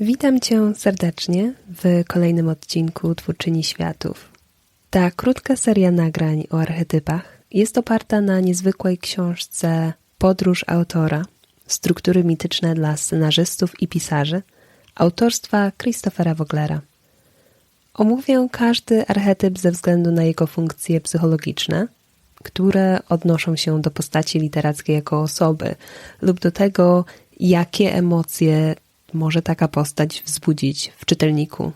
Witam Cię serdecznie w kolejnym odcinku Twórczyni Światów. Ta krótka seria nagrań o archetypach jest oparta na niezwykłej książce Podróż autora Struktury mityczne dla scenarzystów i pisarzy autorstwa Christophera Woglera. Omówię każdy archetyp ze względu na jego funkcje psychologiczne, które odnoszą się do postaci literackiej jako osoby lub do tego, jakie emocje może taka postać wzbudzić w czytelniku.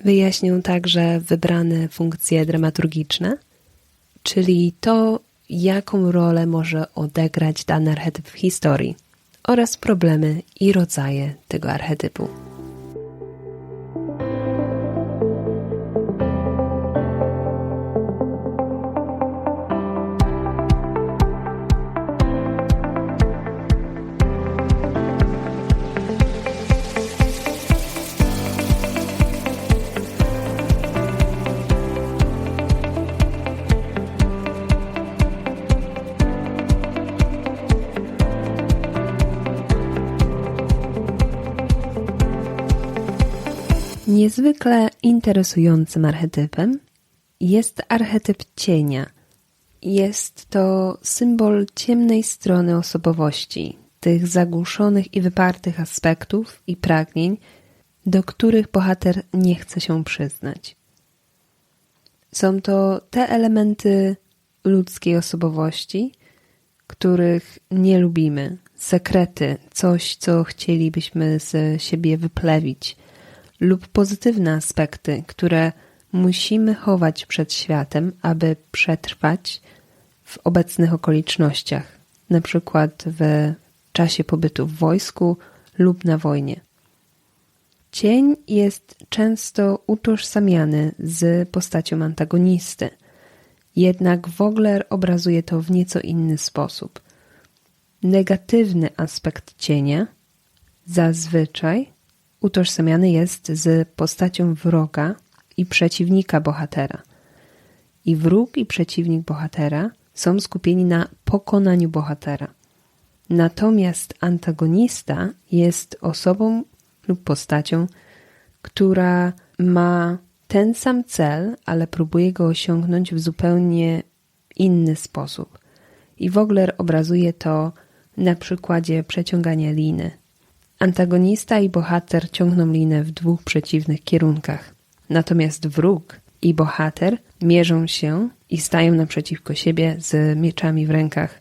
Wyjaśnię także wybrane funkcje dramaturgiczne, czyli to, jaką rolę może odegrać dany archetyp w historii oraz problemy i rodzaje tego archetypu. Niezwykle interesującym archetypem jest archetyp cienia. Jest to symbol ciemnej strony osobowości, tych zagłuszonych i wypartych aspektów i pragnień, do których bohater nie chce się przyznać. Są to te elementy ludzkiej osobowości, których nie lubimy, sekrety, coś, co chcielibyśmy z siebie wyplewić – lub pozytywne aspekty, które musimy chować przed światem, aby przetrwać w obecnych okolicznościach, na przykład w czasie pobytu w wojsku lub na wojnie. Cień jest często utożsamiany z postacią antagonisty, jednak Wogler obrazuje to w nieco inny sposób. Negatywny aspekt cienia zazwyczaj utożsamiany jest z postacią wroga i przeciwnika bohatera. I wróg i przeciwnik bohatera są skupieni na pokonaniu bohatera. Natomiast antagonista jest osobą lub postacią, która ma ten sam cel, ale próbuje go osiągnąć w zupełnie inny sposób. I Wogler obrazuje to na przykładzie przeciągania liny. Antagonista i bohater ciągną linę w dwóch przeciwnych kierunkach. Natomiast wróg i bohater mierzą się i stają naprzeciwko siebie z mieczami w rękach.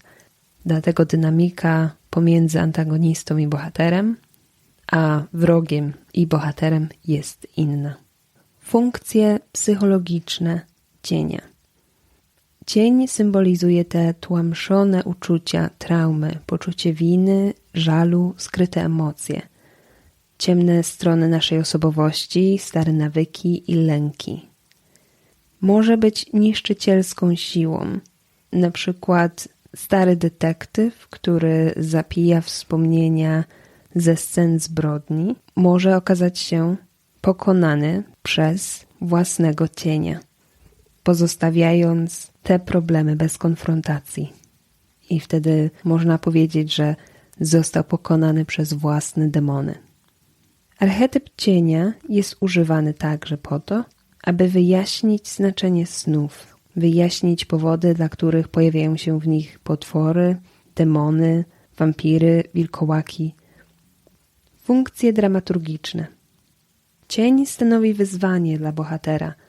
Dlatego dynamika pomiędzy antagonistą i bohaterem, a wrogiem i bohaterem jest inna. Funkcje psychologiczne cienia. Cień symbolizuje te tłamszone uczucia, traumy, poczucie winy, żalu, skryte emocje, ciemne strony naszej osobowości, stare nawyki i lęki. Może być niszczycielską siłą, na przykład stary detektyw, który zapija wspomnienia ze scen zbrodni, może okazać się pokonany przez własnego cienia pozostawiając te problemy bez konfrontacji. I wtedy można powiedzieć, że został pokonany przez własne demony. Archetyp cienia jest używany także po to, aby wyjaśnić znaczenie snów, wyjaśnić powody, dla których pojawiają się w nich potwory, demony, wampiry, wilkołaki. Funkcje dramaturgiczne. Cień stanowi wyzwanie dla bohatera –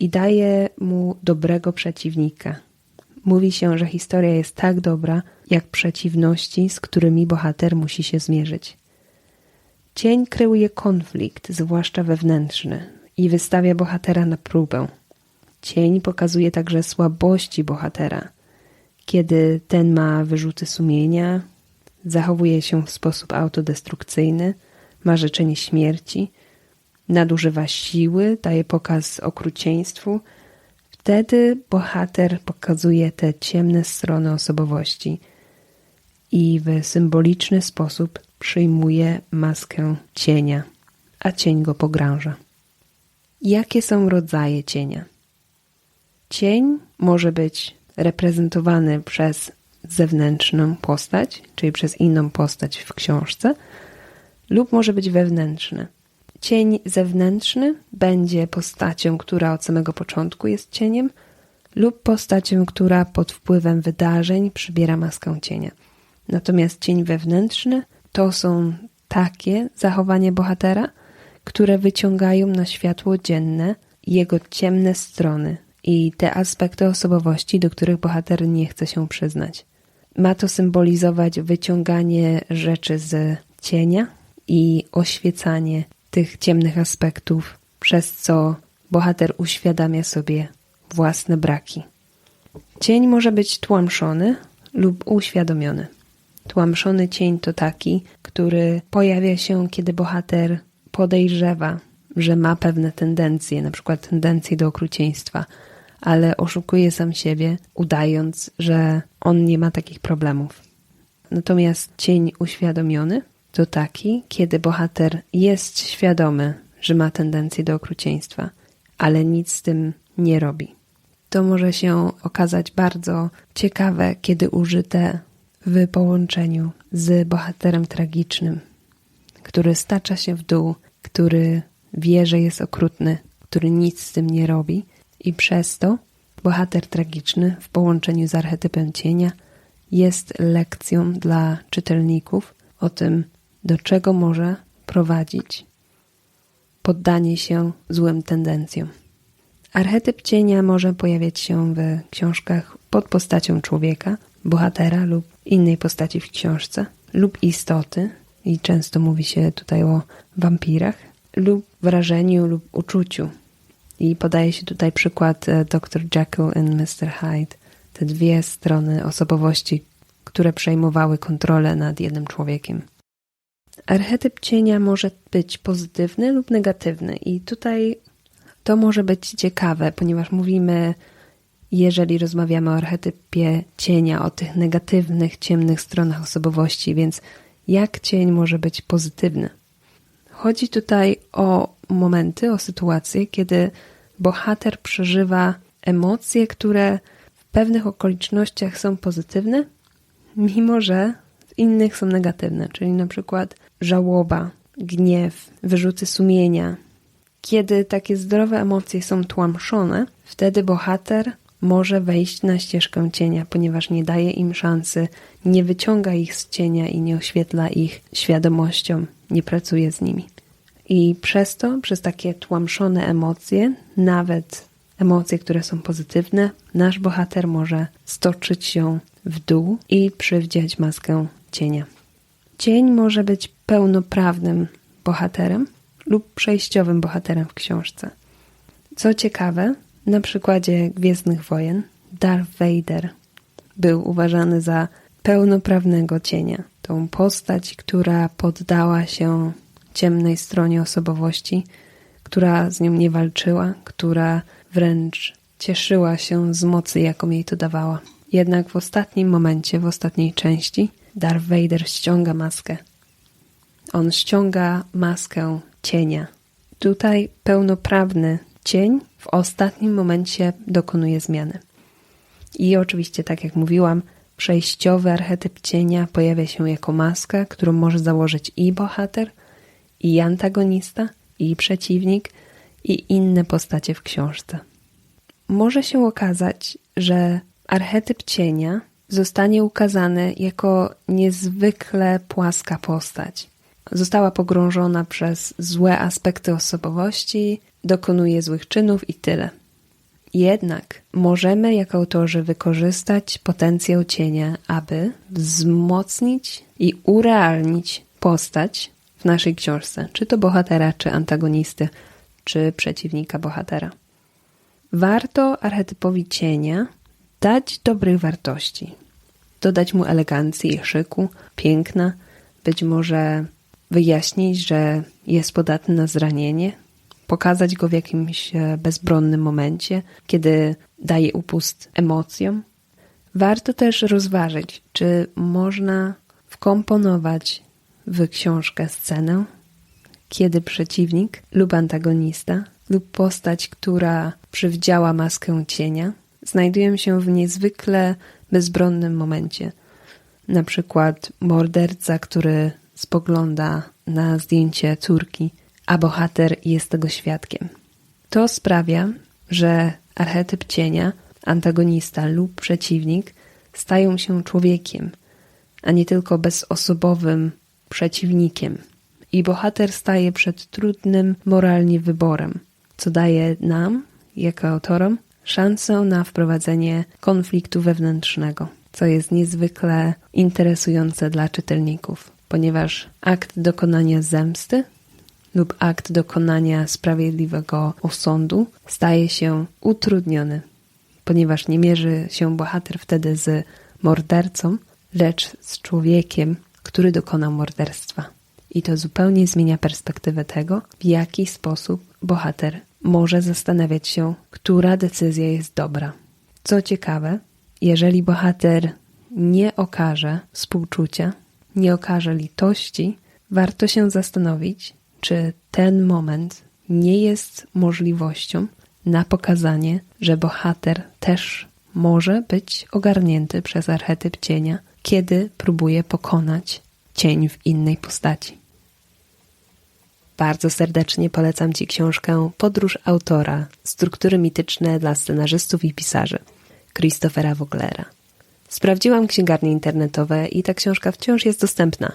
i daje mu dobrego przeciwnika. Mówi się, że historia jest tak dobra, jak przeciwności, z którymi bohater musi się zmierzyć. Cień kreuje konflikt, zwłaszcza wewnętrzny, i wystawia bohatera na próbę. Cień pokazuje także słabości bohatera, kiedy ten ma wyrzuty sumienia, zachowuje się w sposób autodestrukcyjny, ma życzenie śmierci – nadużywa siły, daje pokaz okrucieństwu, wtedy bohater pokazuje te ciemne strony osobowości i w symboliczny sposób przyjmuje maskę cienia, a cień go pogrąża. Jakie są rodzaje cienia? Cień może być reprezentowany przez zewnętrzną postać, czyli przez inną postać w książce, lub może być wewnętrzny. Cień zewnętrzny będzie postacią, która od samego początku jest cieniem, lub postacią, która pod wpływem wydarzeń przybiera maskę cienia. Natomiast cień wewnętrzny to są takie zachowania bohatera, które wyciągają na światło dzienne jego ciemne strony i te aspekty osobowości, do których bohater nie chce się przyznać. Ma to symbolizować wyciąganie rzeczy z cienia i oświecanie tych ciemnych aspektów, przez co bohater uświadamia sobie własne braki. Cień może być tłamszony lub uświadomiony. Tłamszony cień to taki, który pojawia się, kiedy bohater podejrzewa, że ma pewne tendencje, na przykład tendencje do okrucieństwa, ale oszukuje sam siebie, udając, że on nie ma takich problemów. Natomiast cień uświadomiony to taki, kiedy bohater jest świadomy, że ma tendencję do okrucieństwa, ale nic z tym nie robi. To może się okazać bardzo ciekawe, kiedy użyte w połączeniu z bohaterem tragicznym, który stacza się w dół, który wie, że jest okrutny, który nic z tym nie robi i przez to bohater tragiczny w połączeniu z archetypem cienia jest lekcją dla czytelników o tym, do czego może prowadzić poddanie się złym tendencjom. Archetyp cienia może pojawiać się w książkach pod postacią człowieka, bohatera lub innej postaci w książce, lub istoty, i często mówi się tutaj o wampirach, lub wrażeniu lub uczuciu. I podaje się tutaj przykład e, Dr. Jekyll i Mr. Hyde, te dwie strony osobowości, które przejmowały kontrolę nad jednym człowiekiem. Archetyp cienia może być pozytywny lub negatywny, i tutaj to może być ciekawe, ponieważ mówimy, jeżeli rozmawiamy o archetypie cienia, o tych negatywnych, ciemnych stronach osobowości, więc jak cień może być pozytywny? Chodzi tutaj o momenty, o sytuacje, kiedy bohater przeżywa emocje, które w pewnych okolicznościach są pozytywne, mimo że w innych są negatywne, czyli na przykład żałoba, gniew, wyrzuty sumienia. Kiedy takie zdrowe emocje są tłamszone, wtedy bohater może wejść na ścieżkę cienia, ponieważ nie daje im szansy, nie wyciąga ich z cienia i nie oświetla ich świadomością, nie pracuje z nimi. I przez to, przez takie tłamszone emocje, nawet emocje, które są pozytywne, nasz bohater może stoczyć się w dół i przywdziać maskę cienia. Cień może być pełnoprawnym bohaterem lub przejściowym bohaterem w książce. Co ciekawe, na przykładzie Gwiezdnych Wojen Darth Vader był uważany za pełnoprawnego cienia, tą postać, która poddała się ciemnej stronie osobowości, która z nią nie walczyła, która wręcz cieszyła się z mocy, jaką jej to dawała. Jednak w ostatnim momencie, w ostatniej części, Darth Vader ściąga maskę. On ściąga maskę cienia. Tutaj pełnoprawny cień w ostatnim momencie dokonuje zmiany. I oczywiście, tak jak mówiłam, przejściowy archetyp cienia pojawia się jako maska, którą może założyć i bohater, i antagonista, i przeciwnik, i inne postacie w książce. Może się okazać, że archetyp cienia zostanie ukazany jako niezwykle płaska postać. Została pogrążona przez złe aspekty osobowości, dokonuje złych czynów i tyle. Jednak możemy jako autorzy wykorzystać potencjał cienia, aby wzmocnić i urealnić postać w naszej książce, czy to bohatera, czy antagonisty, czy przeciwnika bohatera. Warto archetypowi cienia dać dobrych wartości, dodać mu elegancji i szyku, piękna, być może wyjaśnić, że jest podatny na zranienie, pokazać go w jakimś e, bezbronnym momencie, kiedy daje upust emocjom. Warto też rozważyć, czy można wkomponować w książkę scenę, kiedy przeciwnik lub antagonista lub postać, która przywdziała maskę cienia, znajdują się w niezwykle bezbronnym momencie. Na przykład morderca, który spogląda na zdjęcie córki, a bohater jest tego świadkiem. To sprawia, że archetyp cienia, antagonista lub przeciwnik stają się człowiekiem, a nie tylko bezosobowym przeciwnikiem. I bohater staje przed trudnym moralnie wyborem, co daje nam, jako autorom, szansę na wprowadzenie konfliktu wewnętrznego, co jest niezwykle interesujące dla czytelników, ponieważ akt dokonania zemsty lub akt dokonania sprawiedliwego osądu staje się utrudniony, ponieważ nie mierzy się bohater wtedy z mordercą, lecz z człowiekiem, który dokonał morderstwa. I to zupełnie zmienia perspektywę tego, w jaki sposób bohater może zastanawiać się, która decyzja jest dobra. Co ciekawe, jeżeli bohater nie okaże współczucia, nie okaże litości, warto się zastanowić, czy ten moment nie jest możliwością na pokazanie, że bohater też może być ogarnięty przez archetyp cienia, kiedy próbuje pokonać cień w innej postaci. Bardzo serdecznie polecam Ci książkę Podróż autora Struktury mityczne dla scenarzystów i pisarzy Christophera Woglera. Sprawdziłam księgarnie internetowe i ta książka wciąż jest dostępna.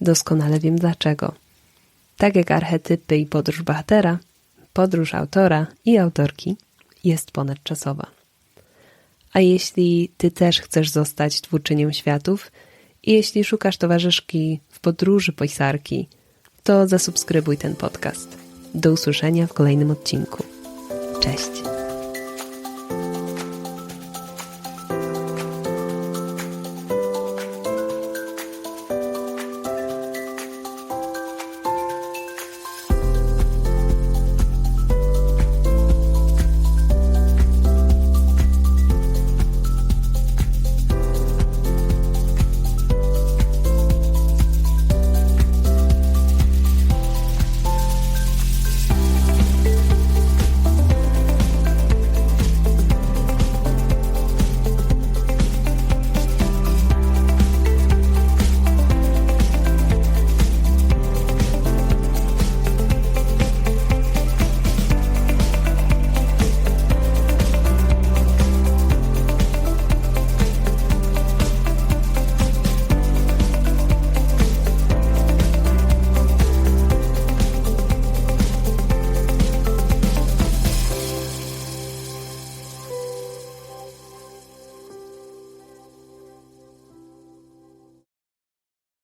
Doskonale wiem dlaczego. Tak jak archetypy i podróż bohatera, podróż autora i autorki jest ponadczasowa. A jeśli Ty też chcesz zostać twórczynią światów i jeśli szukasz towarzyszki w podróży pisarki, to zasubskrybuj ten podcast. Do usłyszenia w kolejnym odcinku. Cześć!